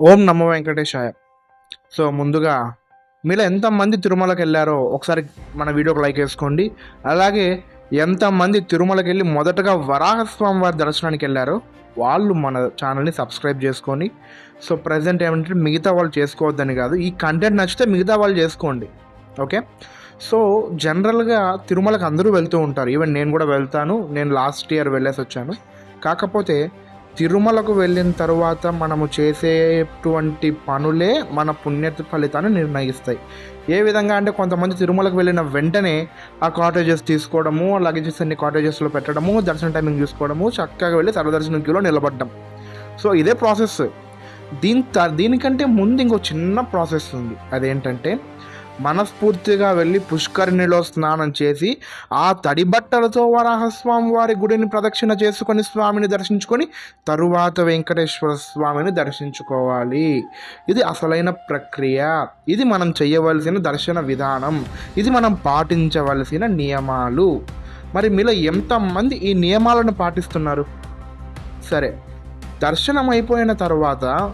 ఓం నమ వెంకటేశాయ. సో ముందుగా మీలో ఎంతమంది తిరుమలకి వెళ్ళారో ఒకసారి మన వీడియోకి లైక్ వేసుకోండి అలాగే ఎంతమంది తిరుమలకి వెళ్ళి మొదటగా వరాహస్వామి వారి దర్శనానికి వెళ్ళారో వాళ్ళు మన ఛానల్ని సబ్స్క్రైబ్ చేసుకొని సో ప్రజెంట్ ఏమంటే మిగతా వాళ్ళు చేసుకోవద్దని కాదు ఈ కంటెంట్ నచ్చితే మిగతా వాళ్ళు చేసుకోండి. ఓకే? సో జనరల్గా తిరుమలకి అందరూ వెళ్తూ ఉంటారు. ఈవెన్ నేను కూడా వెళ్తాను. నేను లాస్ట్ ఇయర్ వెళ్ళేసి వచ్చాను. కాకపోతే తిరుమలకు వెళ్ళిన తర్వాత మనము చేసేటువంటి పనులే మన పుణ్య ఫలితాన్ని నిర్ణయిస్తాయి. ఏ విధంగా అంటే కొంతమంది తిరుమలకు వెళ్ళిన వెంటనే ఆ కాటేజెస్ తీసుకోవడము లగేజెస్ అన్ని కాటేజెస్లో పెట్టడము దర్శన టైమింగ్ చూసుకోవడము చక్కగా వెళ్ళి సర్వదర్శనం క్యూలో నిలబడ్డం. సో ఇదే ప్రాసెస్ దీని త- దీనికంటే ముందు ఇంకో చిన్న ప్రాసెస్ ఉంది. అదేంటంటే మనస్ఫూర్తిగా వెళ్ళి పుష్కరిణిలో స్నానం చేసి ఆ తడి బట్టలతో వరాహస్వామి వారి గుడిని ప్రదక్షిణ చేసుకొని స్వామిని దర్శించుకొని తరువాత వెంకటేశ్వర స్వామిని దర్శించుకోవాలి. ఇది అసలైన ప్రక్రియ. ఇది మనం చేయవలసిన దర్శన విధానం. ఇది మనం పాటించవలసిన నియమాలు. మరి మీలో ఎంతమంది ఈ నియమాలను పాటిస్తున్నారు? సరే. దర్శనం అయిపోయిన తర్వాత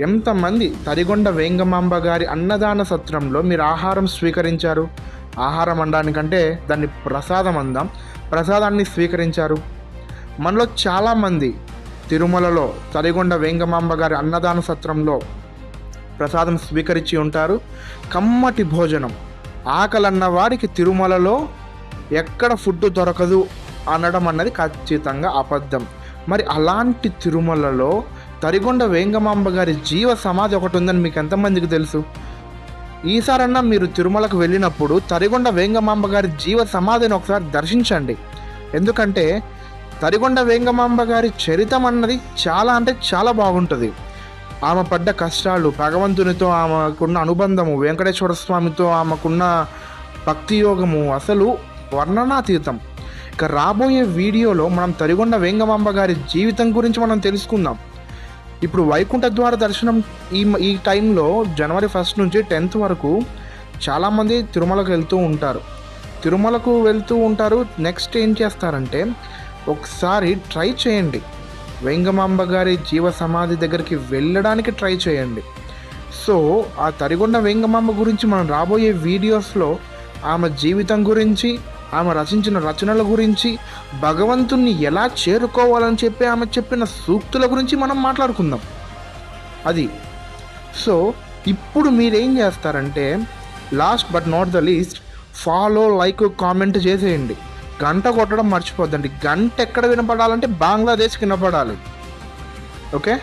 ఎంతమంది తరిగొండ వేంగమాంబ గారి అన్నదాన సత్రంలో మీరు ఆహారం స్వీకరించారు? ఆహారం అనడానికంటే దాన్ని ప్రసాదం అందాం. ప్రసాదాన్ని స్వీకరించారు. మనలో చాలామంది తిరుమలలో తరిగొండ వేంగమాంబ గారి అన్నదాన సత్రంలో ప్రసాదం స్వీకరించి ఉంటారు. కమ్మటి భోజనం. ఆకలన్న వారికి తిరుమలలో ఎక్కడ ఫుడ్ దొరకదు అనడం అన్నది ఖచ్చితంగా అబద్ధం. మరి అలాంటి తిరుమలలో తరిగొండ వేంగమాంబ గారి జీవ సమాధి ఒకటి ఉందని మీకు ఎంతమందికి తెలుసు? ఈసారన్నా మీరు తిరుమలకు వెళ్ళినప్పుడు తరిగొండ వేంగమాంబ గారి జీవ సమాధిని ఒకసారి దర్శించండి. ఎందుకంటే తరిగొండ వేంగమాంబ గారి చరితం అన్నది చాలా అంటే చాలా బాగుంటుంది. ఆమె పడ్డ కష్టాలు భగవంతునితో ఆమెకున్న అనుబంధము వెంకటేశ్వర స్వామితో ఆమెకున్న భక్తి యోగము అసలు వర్ణనాతీతం. ఇక రాబోయే వీడియోలో మనం తరిగొండ వేంగమాంబ గారి జీవితం గురించి మనం తెలుసుకుందాం. ఇప్పుడు వైకుంఠ ద్వార దర్శనం ఈ ఈ టైంలో జనవరి ఫస్ట్ నుంచి టెన్త్ వరకు చాలామంది తిరుమలకు వెళ్తూ ఉంటారు. తిరుమలకు వెళ్తూ ఉంటారు. నెక్స్ట్ ఏం చేస్తారంటే ఒకసారి ట్రై చేయండి. వెంగమాంబ గారి జీవ సమాధి దగ్గరికి వెళ్ళడానికి ట్రై చేయండి. సో ఆ తరిగొండ వెంగమాంబ గురించి మనం రాబోయే వీడియోస్లో ఆమె జీవితం గురించి ఆమె రచించిన రచనల గురించి భగవంతుణ్ణి ఎలా చేరుకోవాలని చెప్పి ఆమె చెప్పిన సూక్తుల గురించి మనం మాట్లాడుకుందాం. అది. సో ఇప్పుడు మీరేం చేస్తారంటే last but not the least follow like comment చేసేయండి. గంట కొట్టడం మర్చిపోద్దండి. గంట ఎక్కడ వినపడాలంటే బంగ్లాదేశ్ వినపడాలి. ఓకే?